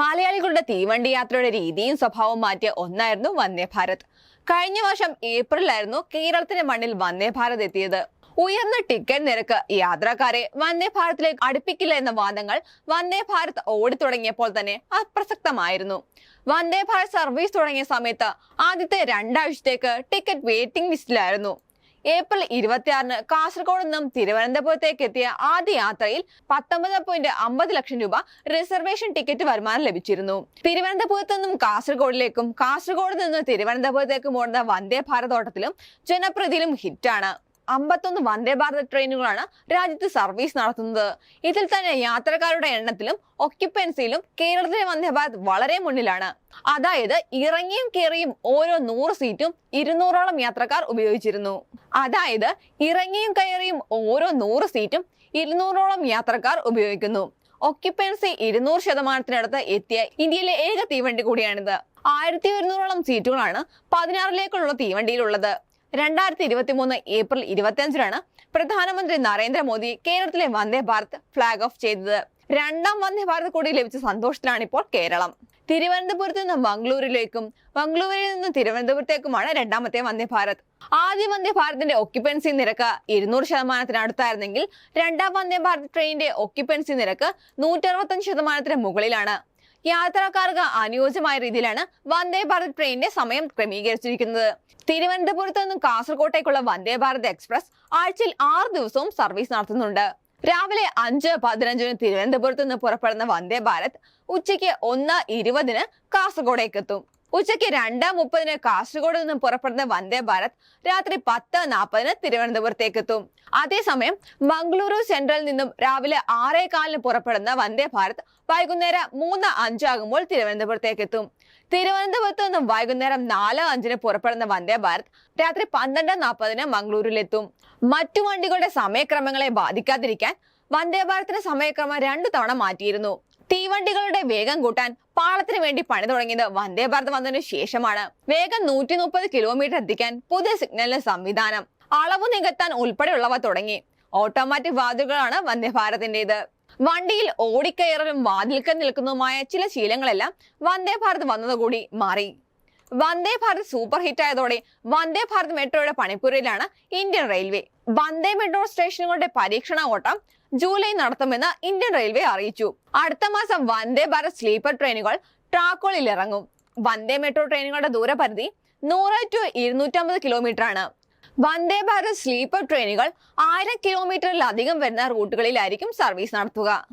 മലയാളികളുടെ തീവണ്ടി യാത്രയുടെ രീതിയും സ്വഭാവവും മാറ്റിയ ഒന്നായിരുന്നു വന്ദേ ഭാരത്. കഴിഞ്ഞ വർഷം ഏപ്രിലായിരുന്നു കേരളത്തിന്റെ മണ്ണിൽ വന്ദേ ഭാരത് എത്തിയത്. ഉയർന്ന ടിക്കറ്റ് നിരക്ക് യാത്രക്കാരെ വന്ദേ ഭാരതിലേക്ക് അടുപ്പിക്കില്ല എന്ന വാദങ്ങൾ വന്ദേ ഭാരത് ഓടി തുടങ്ങിയപ്പോൾ തന്നെ അപ്രസക്തമായിരുന്നു. വന്ദേ ഭാരത് സർവീസ് തുടങ്ങിയ സമയത്ത് ആദ്യത്തെ രണ്ടാഴ്ചത്തേക്ക് ടിക്കറ്റ് വെയിറ്റിംഗ് ലിസ്റ്റിലായിരുന്നു. ഏപ്രിൽ ഇരുപത്തിയാറിന് കാസർഗോഡ് നിന്നും തിരുവനന്തപുരത്തേക്ക് എത്തിയ ആദ്യ യാത്രയിൽ പത്തൊമ്പത് പോയിന്റ് അമ്പത് ലക്ഷം രൂപ റിസർവേഷൻ ടിക്കറ്റ് വരുമാനം ലഭിച്ചിരുന്നു. തിരുവനന്തപുരത്ത് നിന്നും കാസർഗോഡിലേക്കും കാസർഗോഡ് നിന്ന് തിരുവനന്തപുരത്തേക്കും ഓടുന്ന വന്ദേ ഭാരത് ഓട്ടത്തിലും ജനപ്രതിയിലും ഹിറ്റാണ് അമ്പത്തൊന്ന് വന്ദേ ഭാരത് ട്രെയിനുകളാണ് രാജ്യത്ത് സർവീസ് നടത്തുന്നത്. ഇതിൽ തന്നെ യാത്രക്കാരുടെ എണ്ണത്തിലും ഒക്യുപ്പൻസിയിലും കേരളത്തിലെ വന്ദേ ഭാരത് വളരെ മുന്നിലാണ്. അതായത് ഇറങ്ങിയും കയറിയും ഓരോ നൂറ് സീറ്റും ഇരുന്നൂറോളം യാത്രക്കാർ ഉപയോഗിച്ചിരുന്നു. അതായത് ഇറങ്ങിയും കയറിയും ഓരോ നൂറ് സീറ്റും ഇരുന്നൂറോളം യാത്രക്കാർ ഉപയോഗിക്കുന്നു. ഒക്യുപ്പൻസി ഇരുന്നൂറ് ശതമാനത്തിനടുത്ത് എത്തിയ ഇന്ത്യയിലെ ഏക തീവണ്ടി കൂടിയാണിത്. ആയിരത്തി ഒരുന്നൂറോളം സീറ്റുകളാണ് പതിനാറിലേക്കുള്ള തീവണ്ടിയിലുള്ളത്. രണ്ടായിരത്തി ഇരുപത്തി മൂന്ന് ഏപ്രിൽ ഇരുപത്തിയഞ്ചിനാണ് പ്രധാനമന്ത്രി നരേന്ദ്രമോദി കേരളത്തിലെ വന്ദേ ഭാരത് ഫ്ലാഗ് ഓഫ് ചെയ്തത്. രണ്ടാം വന്ദേ ഭാരത് കൂടി ലഭിച്ച സന്തോഷത്തിലാണ് ഇപ്പോൾ കേരളം. തിരുവനന്തപുരത്ത് നിന്ന് മംഗളൂരിലേക്കും മംഗളൂരിൽ നിന്ന് തിരുവനന്തപുരത്തേക്കുമാണ് രണ്ടാമത്തെ വന്ദേ ഭാരത്. ആദ്യ വന്ദേ ഭാരതിന്റെ ഒക്യുപ്പൻസി നിരക്ക് ഇരുന്നൂറ് ശതമാനത്തിനടുത്തായിരുന്നെങ്കിൽ രണ്ടാം വന്ദേ ഭാരത് ട്രെയിനിന്റെ ഒക്യുപ്പൻസി നിരക്ക് നൂറ്റി അറുപത്തഞ്ച് ശതമാനത്തിന് മുകളിലാണ്. യാത്രക്കാർക്ക് അനുയോജ്യമായ രീതിയിലാണ് വന്ദേ ഭാരത് ട്രെയിനിന്റെ സമയം ക്രമീകരിച്ചിരിക്കുന്നത്. തിരുവനന്തപുരത്ത് നിന്നും കാസർകോട്ടേക്കുള്ള വന്ദേ ഭാരത് എക്സ്പ്രസ് ആഴ്ചയിൽ ആറ് ദിവസവും സർവീസ് നടത്തുന്നുണ്ട്. രാവിലെ അഞ്ച് പതിനഞ്ചിന് തിരുവനന്തപുരത്ത് നിന്ന് പുറപ്പെടുന്ന വന്ദേ ഭാരത് ഉച്ചയ്ക്ക് ഒന്ന് ഇരുപതിന് കാസർഗോഡേക്ക് എത്തും ഉച്ചയ്ക്ക് രണ്ട് മുപ്പതിന് കാസർഗോഡ് നിന്നും പുറപ്പെടുന്ന വന്ദേ ഭാരത് രാത്രി പത്ത് നാൽപ്പതിന് തിരുവനന്തപുരത്തേക്ക് എത്തും അതേസമയം മംഗളൂരു സെൻട്രലിൽ നിന്നും രാവിലെ ആറേ കാലിന് പുറപ്പെടുന്ന വന്ദേ ഭാരത് വൈകുന്നേരം മൂന്ന് അഞ്ചാകുമ്പോൾ തിരുവനന്തപുരത്തേക്ക് എത്തും തിരുവനന്തപുരത്ത് നിന്നും വൈകുന്നേരം നാല് അഞ്ചിന് പുറപ്പെടുന്ന വന്ദേ ഭാരത് രാത്രി പന്ത്രണ്ട് നാൽപ്പതിന് മംഗളൂരിലെത്തും. മറ്റു വണ്ടികളുടെ സമയക്രമങ്ങളെ ബാധിക്കാതിരിക്കാൻ വന്ദേ ഭാരത്തിന്റെ സമയക്രമം രണ്ടു തവണ മാറ്റിയിരുന്നു. തീവണ്ടികളുടെ വേഗം കൂട്ടാൻ പാളത്തിന് വേണ്ടി പണി തുടങ്ങിയത് വന്ദേ ഭാരത് വന്നതിനു ശേഷമാണ്. വേഗം നൂറ്റി മുപ്പത് കിലോമീറ്റർ എത്തിക്കാൻ പുതിയ സിഗ്നലിന് സംവിധാനം. അളവ് നികത്താൻ ഉൾപ്പെടെയുള്ളവ തുടങ്ങി. ഓട്ടോമാറ്റിക് വാതിലുകളാണ് വന്ദേ ഭാരതിന്റേത്. വണ്ടിയിൽ ഓടിക്കയറലും വാതിൽക്കൽ നിൽക്കുന്നതുമായ ചില ശീലങ്ങളെല്ലാം വന്ദേ ഭാരത് വന്നതുകൂടി മാറി. വന്ദേ ഭാരത് സൂപ്പർ ഹിറ്റ് ആയതോടെ വന്ദേ ഭാരത് മെട്രോയുടെ പണിപ്പുരയിലാണ് ഇന്ത്യൻ റെയിൽവേ. വന്ദേ മെട്രോ സ്റ്റേഷനുകളുടെ പരീക്ഷണ ഓട്ടം ജൂലൈ നടത്തുമെന്ന് ഇന്ത്യൻ റെയിൽവേ അറിയിച്ചു. അടുത്ത മാസം വന്ദേ ഭാരത് സ്ലീപ്പർ ട്രെയിനുകൾ ട്രാക്കുകളിൽ ഇറങ്ങും വന്ദേ മെട്രോ ട്രെയിനുകളുടെ ദൂരപരിധി നൂറ് ടു ഇരുന്നൂറ്റമ്പത് കിലോമീറ്റർ ആണ്. വന്ദേ ഭാരത് സ്ലീപ്പർ ട്രെയിനുകൾ ആയിരം കിലോമീറ്ററിലധികം വരുന്ന റൂട്ടുകളിലായിരിക്കും സർവീസ് നടത്തുക.